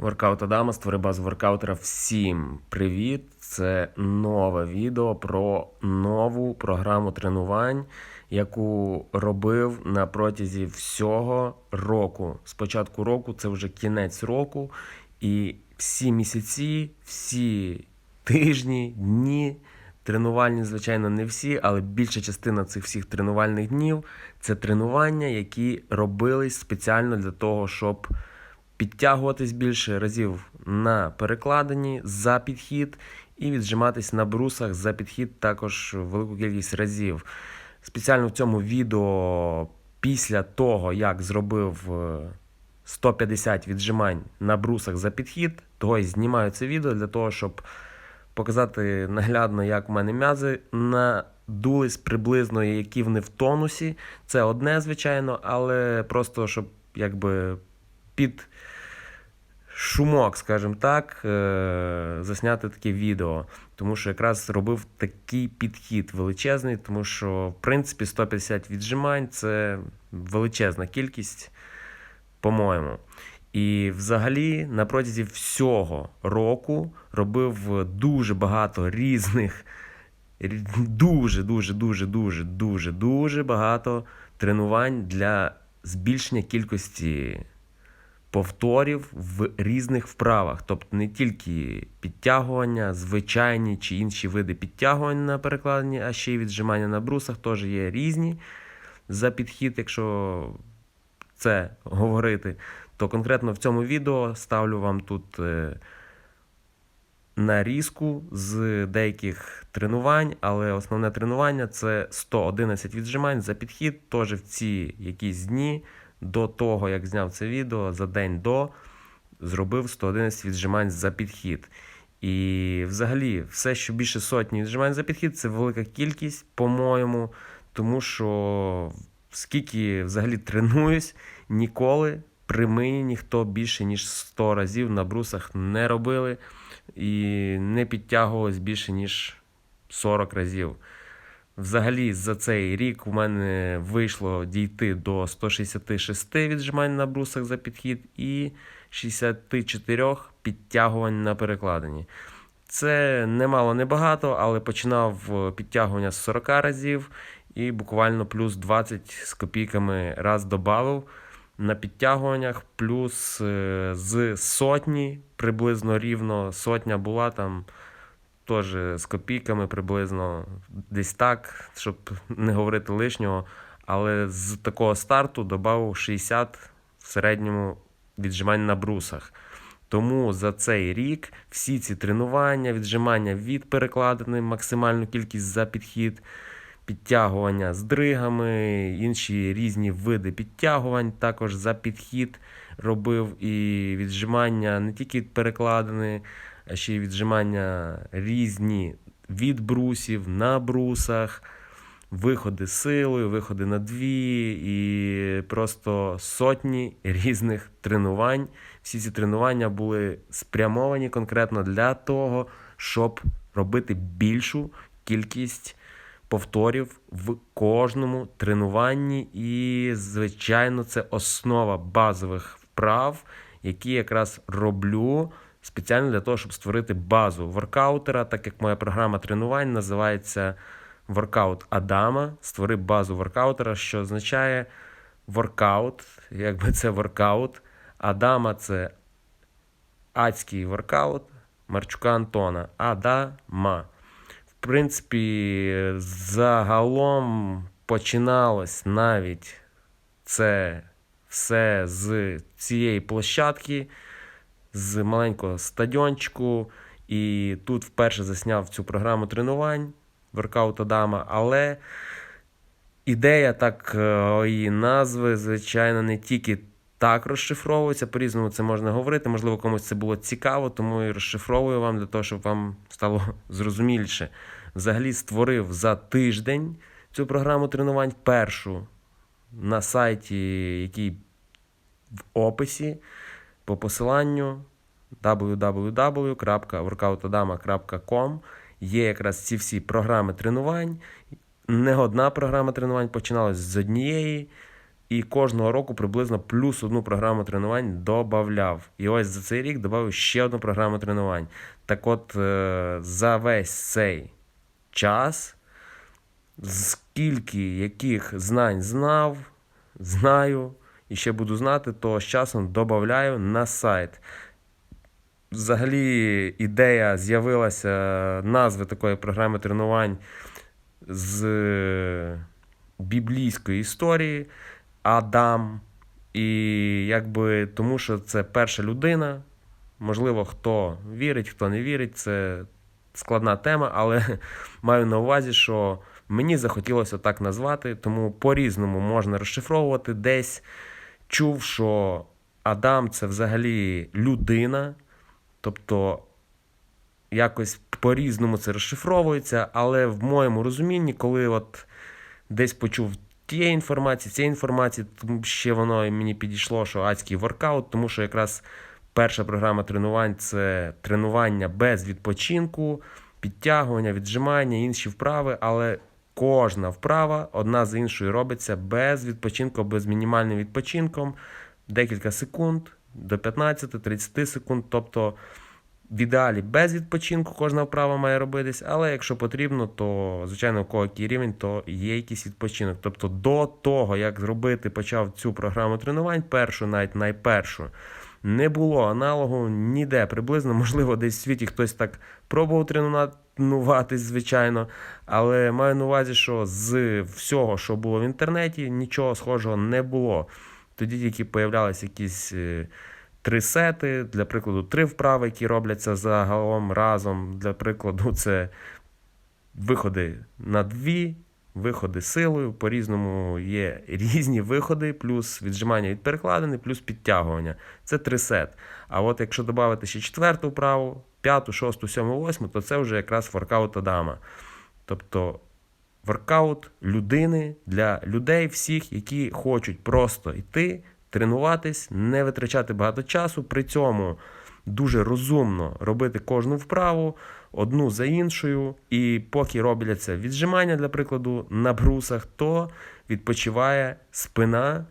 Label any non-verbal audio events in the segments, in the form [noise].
Воркаут Адама, створи базу воркаутера. Всім привіт! Це нове відео про нову програму тренувань, яку робив на протязі всього року. З початку року це вже кінець року, і всі місяці, всі тижні, дні. Тренувальні, звичайно, не всі, але більша частина цих всіх тренувальних днів це тренування, які робились спеціально для того, щоб підтягуватись більше разів на перекладині за підхід і віджиматись на брусах за підхід також велику кількість разів. Спеціально в цьому відео після того, як зробив е, 150 віджимань на брусах за підхід, того і знімаю це відео для того, щоб показати наглядно, як в мене м'язи надулись приблизно, які вони в тонусі. Це одне, звичайно, але просто щоб якби під шумок, скажімо так, е, засняти таке відео. Тому що якраз робив такий підхід величезний, тому що, в принципі, 150 віджимань це величезна кількість, по-моєму. І взагалі на протязі всього року робив дуже багато різних, дуже, дуже, дуже, дуже, дуже, дуже багато тренувань для збільшення кількості повторів в різних вправах. Тобто не тільки підтягування, звичайні чи інші види підтягувань на перекладині, а ще й віджимання на брусах теж є різні за підхід, якщо це говорити, то конкретно в цьому відео ставлю вам тут е, нарізку з деяких тренувань, але основне тренування це 111 віджимань за підхід. Теж в ці якісь дні до того, як зняв це відео, за день до зробив 111 віджимань за підхід. І взагалі, все, що більше сотні віджимань за підхід, це велика кількість, по-моєму, тому що скільки взагалі тренуюсь, ніколи при мені ніхто більше ніж 100 разів на брусах не робили і не підтягувалось більше ніж 40 разів. Взагалі, за цей рік у мене вийшло дійти до 166 віджимань на брусах за підхід і 64 підтягувань на перекладині. Це немало небагато, але починав е, підтягування з 40 разів і буквально плюс 20 з копійками раз додав на підтягуваннях, плюс е, з сотні, приблизно рівно сотня була там теж з копійками приблизно десь так, щоб не говорити лишнього. Але з такого старту додав 60 в середньому віджимань на брусах. Тому за цей рік всі ці тренування, віджимання від перекладини, максимальну кількість за підхід, підтягування з дригами, інші різні види підтягувань також за підхід робив і віджимання не тільки від перекладини, а ще й віджимання різні від брусів на брусах, виходи силою, виходи на дві і просто сотні різних тренувань. Всі ці тренування були спрямовані конкретно для того, щоб робити більшу кількість повторів в кожному тренуванні. І, звичайно, це основа базових вправ, які якраз роблю спеціально для того, щоб створити базу воркаутера, так як моя програма тренувань називається Воркаут Адама. Створи базу воркаутера, що означає воркаут, якби це воркаут. Адама це адський воркаут Марчука Антона. Адама. В принципі, загалом починалось навіть це все з цієї площадки, з маленького стадіончику. І тут вперше засняв цю програму тренувань Воркаут Адама. Але ідея такої назви, звичайно, не тільки так розшифровується, по-різному це можна говорити. Можливо, комусь це було цікаво, тому і розшифровую вам для того, щоб вам стало [laughs] зрозуміліше. Взагалі створив за тиждень цю програму тренувань першу на сайті, який в описі по посиланню www.workoutadama.com є якраз ці всі програми тренувань. Не одна програма тренувань починалась з однієї. І кожного року приблизно плюс одну програму тренувань додавав. І ось за цей рік додав ще одну програму тренувань. Так от, е, за весь цей час, скільки яких знань знав, знаю і ще буду знати, то з часом додаю на сайт. Взагалі, ідея з'явилася назви такої програми тренувань з біблійської історії Адам. І якби тому, що це перша людина. Можливо, хто вірить, хто не вірить, це складна тема, але [laughs] маю на увазі, що мені захотілося так назвати, тому по-різному можна розшифровувати. Десь чув, що Адам це взагалі людина, тобто якось по-різному це розшифровується, але в моєму розумінні, коли от десь почув тієї інформації, цієї інформації, ще воно і мені підійшло, що адський воркаут, тому що якраз перша програма тренувань це тренування без відпочинку, підтягування, віджимання, інші вправи, але кожна вправа одна з іншою робиться без відпочинку, без мінімальним відпочинком, декілька секунд до 15-30 секунд. Тобто в ідеалі без відпочинку кожна вправа має робитись, але якщо потрібно, то звичайно, у кого який рівень, то є якийсь відпочинок. Тобто до того, як зробити, почав цю програму тренувань, першу, навіть найпершу, не було аналогу ніде приблизно. Можливо, десь в світі хтось так пробував тренуватись, звичайно. Але маю на увазі, що з всього, що було в інтернеті, нічого схожого не було. Тоді тільки появлялися якісь. е, Три сети, для прикладу, три вправи, які робляться загалом разом. Для прикладу, це виходи на дві, виходи силою. По-різному є різні виходи, плюс віджимання від перекладини, плюс підтягування. Це три сет. А от якщо додати ще четверту вправу, п'яту, шосту, сьому, восьму, то це вже якраз воркаут Адама. Тобто воркаут людини для людей всіх, які хочуть просто йти, тренуватись, не витрачати багато часу, при цьому дуже розумно робити кожну вправу одну за іншою. І поки робляться віджимання, для прикладу, на брусах, то відпочиває спина.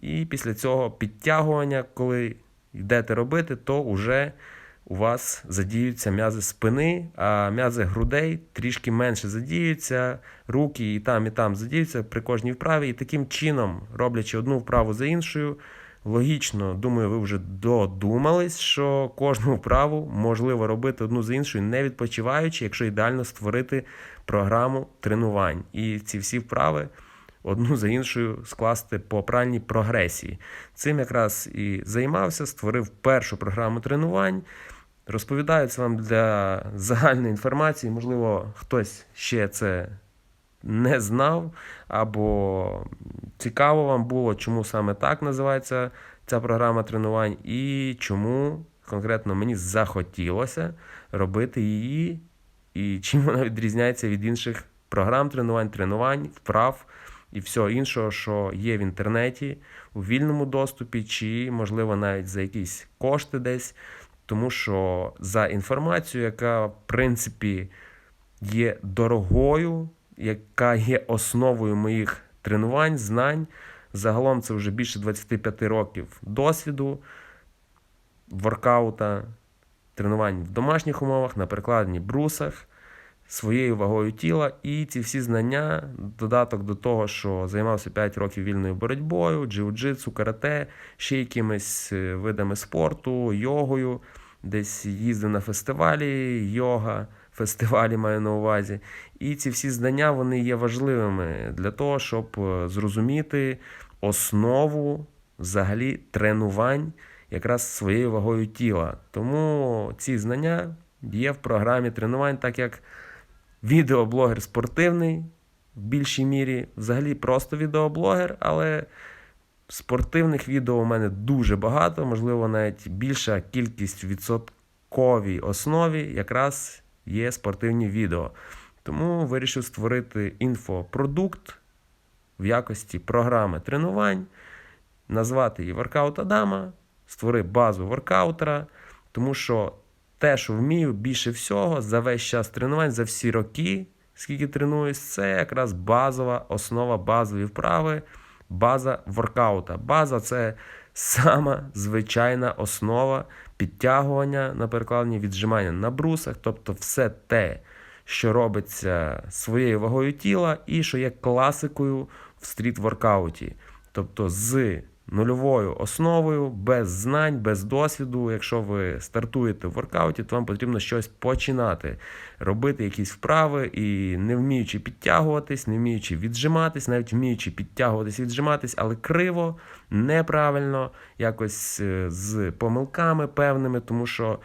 І після цього підтягування, коли йдете робити, то вже у вас задіються м'язи спини, а м'язи грудей трішки менше задіються, руки і там, і там задіються при кожній вправі. І таким чином, роблячи одну вправу за іншою, логічно, думаю, ви вже додумались, що кожну вправу можливо робити одну за іншою, не відпочиваючи, якщо ідеально створити програму тренувань. І ці всі вправи одну за іншою скласти по правильній прогресії. Цим якраз і займався, створив першу програму тренувань. Розповідаю це вам для загальної інформації. Можливо, хтось ще це не знав, або цікаво вам було, чому саме так називається ця програма тренувань, і чому конкретно мені захотілося робити її, і чим вона відрізняється від інших програм тренувань, тренувань, вправ і всього іншого, що є в інтернеті у вільному доступі, чи, можливо, навіть за якісь кошти десь. Тому що за інформацію, яка в принципі є дорогою, яка є основою моїх тренувань, знань. Загалом це вже більше 25 років досвіду, воркаута, тренувань в домашніх умовах, на перекладенні брусах, своєю вагою тіла. І ці всі знання, додаток до того, що займався 5 років вільною боротьбою, джиу-джитсу, карате, ще якимись е, видами спорту, йогою, десь їздив на фестивалі, йога фестивалі маю на увазі. І ці всі знання вони є важливими для того, щоб е, зрозуміти основу взагалі тренувань якраз своєю вагою тіла. Тому ці знання є в програмі тренувань, так як відеоблогер спортивний в більшій мірі, взагалі просто відеоблогер, але спортивних відео у мене дуже багато, можливо, навіть більша кількість в відсотковій основі якраз є спортивні відео. Тому вирішив створити інфопродукт в якості програми тренувань, назвати її Воркаут Адама, створи базу воркаутера, тому що те, що вмію більше всього за весь час тренувань, за всі роки, скільки тренуюсь, це якраз базова основа, базові вправи база воркаута. База це сама звичайна основа підтягування на перекладенні, віджимання на брусах, тобто все те, що робиться своєю вагою тіла, і що є класикою в стріт-воркауті. Тобто з нульовою основою, без знань, без досвіду. Якщо ви стартуєте в воркауті, то вам потрібно щось починати, робити якісь вправи і не вміючи підтягуватись, не вміючи віджиматись, навіть вміючи підтягуватись, віджиматись, але криво, неправильно, якось е, з помилками певними, тому що.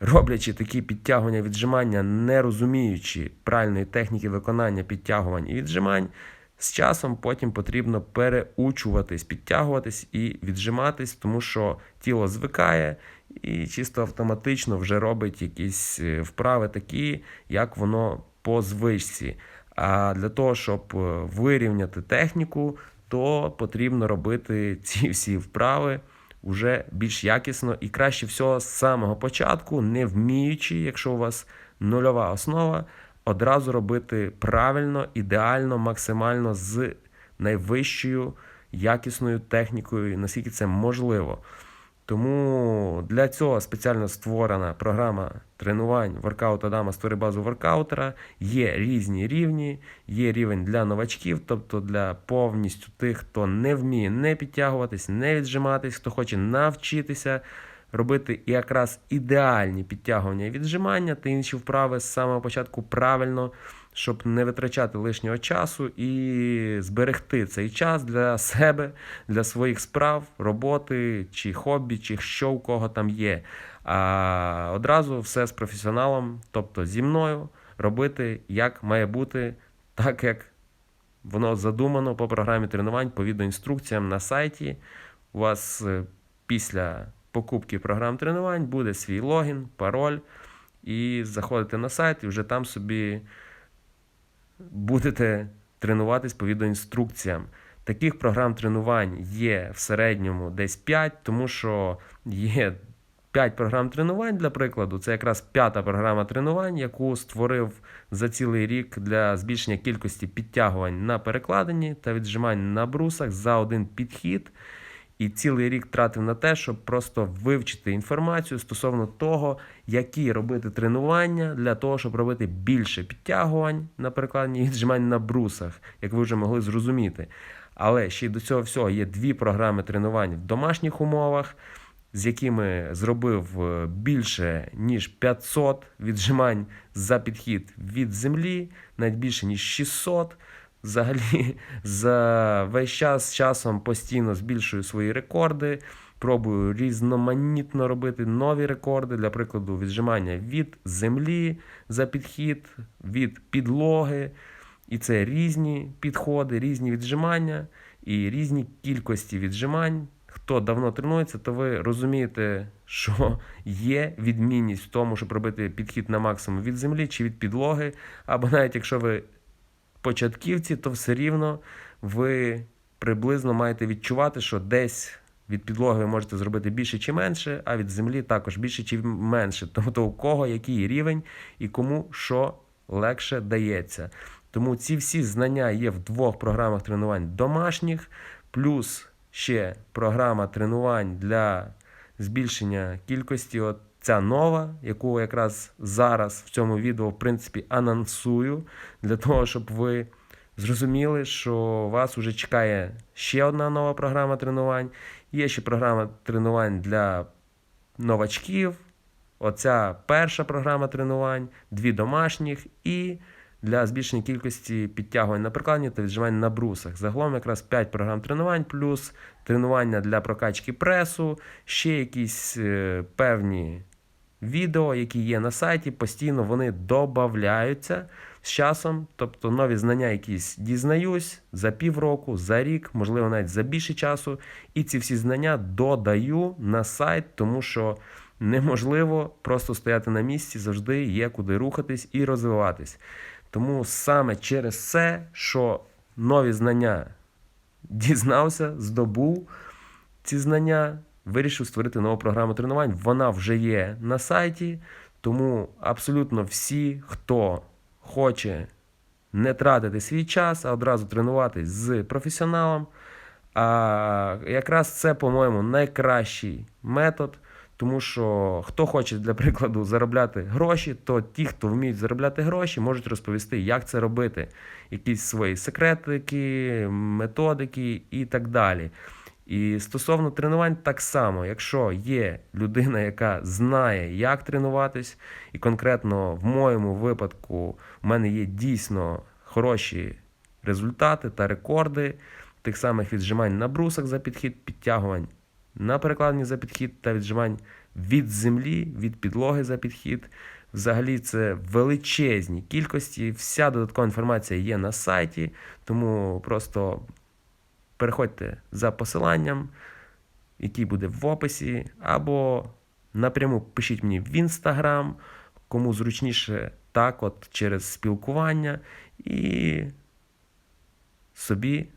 Роблячи такі підтягування віджимання, не розуміючи правильної техніки виконання підтягувань і віджимань, з часом потім потрібно переучуватись, підтягуватись і віджиматись, тому що тіло звикає і чисто автоматично вже робить якісь е, вправи такі, як воно по звичці. А для того, щоб е, вирівняти техніку, то потрібно робити [laughs] ці всі вправи вже більш якісно і краще всього з самого початку, не вміючи, якщо у вас нульова основа, одразу робити правильно, ідеально, максимально з найвищою якісною технікою, наскільки це можливо. Тому для цього спеціально створена програма тренувань воркаут Адама створи базу воркаутера. Є різні рівні, є рівень для новачків, тобто для повністю тих, хто не вміє не підтягуватись, не віджиматись, хто хоче навчитися робити якраз ідеальні підтягування і віджимання та інші вправи з самого початку правильно, щоб не витрачати лишнього часу і зберегти цей час для себе, для своїх справ, роботи чи хобі, чи що у кого там є. А одразу все з професіоналом, тобто зі мною, робити як має бути, так як воно задумано по програмі тренувань, по відеоінструкціям на сайті. У вас е, після покупки програм тренувань буде свій логін, пароль. І заходите на сайт, і вже там собі будете тренуватись по відеоінструкціям. Таких програм тренувань є в середньому десь 5, тому що є 5 програм тренувань, для прикладу. Це якраз п'ята програма тренувань, яку створив за цілий рік для збільшення кількості підтягувань на перекладенні та віджимань на брусах за один підхід і цілий рік тратив на те, щоб просто вивчити інформацію стосовно того, які робити тренування для того, щоб робити більше підтягувань на перекладенні віджимань на брусах, як ви вже могли зрозуміти. Але ще до цього всього є дві програми тренувань в домашніх умовах, з якими зробив е, більше ніж 500 віджимань за підхід від землі, навіть більше ніж 600 взагалі [laughs] за весь час часом постійно збільшую свої рекорди. Пробую різноманітно робити нові рекорди, для прикладу, віджимання від землі за підхід, від підлоги. І це різні підходи, різні віджимання і різні кількості віджимань. Хто давно тренується, то ви розумієте, що є відмінність в тому, щоб робити підхід на максимум від землі чи від підлоги. Або навіть якщо ви початківці, то все рівно ви приблизно маєте відчувати, що десь від підлоги ви можете зробити більше чи менше, а від землі також більше чи менше. [laughs] Тобто у кого який рівень і кому що легше дається. Тому ці всі знання є в двох програмах тренувань домашніх, плюс ще програма тренувань для збільшення кількості. От ця нова, яку якраз зараз в цьому відео, в принципі, анонсую, для того, щоб ви зрозуміли, що вас вже чекає ще одна нова програма тренувань. Є ще програма тренувань для новачків. Оця перша програма тренувань, дві домашніх і для збільшення кількості підтягувань на прикладні та віджимань на брусах. Загалом якраз 5 програм тренувань, плюс тренування для прокачки пресу, ще якісь е, певні відео, які є на сайті, постійно вони додаються з часом. Тобто нові знання якісь дізнаюсь за півроку, за рік, можливо, навіть за більше часу. І ці всі знання додаю на сайт, тому що неможливо просто стояти на місці, завжди є куди рухатись і розвиватись. Тому саме через це, що нові знання дізнався, здобув ці знання, вирішив створити нову програму тренувань. Вона вже є на сайті, тому абсолютно всі, хто хоче не тратити свій час, а одразу тренуватись з професіоналом, А якраз це, по-моєму, найкращий метод, тому що хто хоче, для прикладу, заробляти гроші, то ті, хто вміють заробляти гроші, можуть розповісти, як це робити, якісь свої секретики, методики і так далі. І стосовно тренувань, так само, якщо є людина, яка знає, як тренуватись, і конкретно в моєму випадку в мене є дійсно хороші результати та рекорди тих самих віджимань на брусах за підхід, підтягувань на перекладині за підхід та віджимань від землі, від підлоги за підхід. Взагалі це величезні кількості. Вся додаткова інформація є на сайті, тому просто переходьте за посиланням, який буде в описі, або напряму пишіть мені в інстаграм, кому зручніше так, от через спілкування, і собі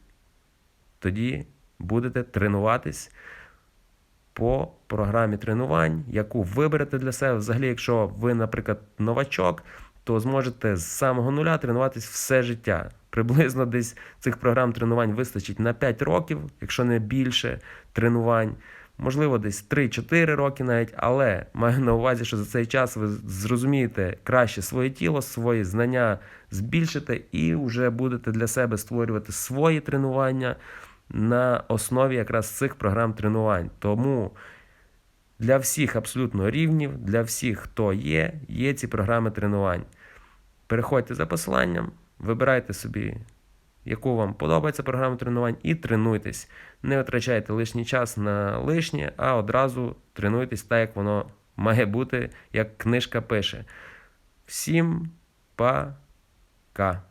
тоді будете тренуватись по програмі тренувань, яку виберете для себе. Взагалі, якщо ви, наприклад, новачок, то зможете з самого нуля тренуватись все життя. Приблизно десь цих програм тренувань вистачить на 5 років, якщо не більше тренувань. Можливо, десь 3-4 роки навіть, але маю на увазі, що за цей час ви зрозумієте краще своє тіло, свої знання збільшите і вже будете для себе створювати свої тренування на основі якраз цих програм тренувань. Тому для всіх абсолютно рівнів, для всіх, хто є, є ці програми тренувань. Переходьте за посиланням, вибирайте собі, яку вам подобається програма тренувань, і тренуйтесь. Не витрачайте лишній час на лишнє, а одразу тренуйтесь так, як воно має бути, як книжка пише. Всім пока!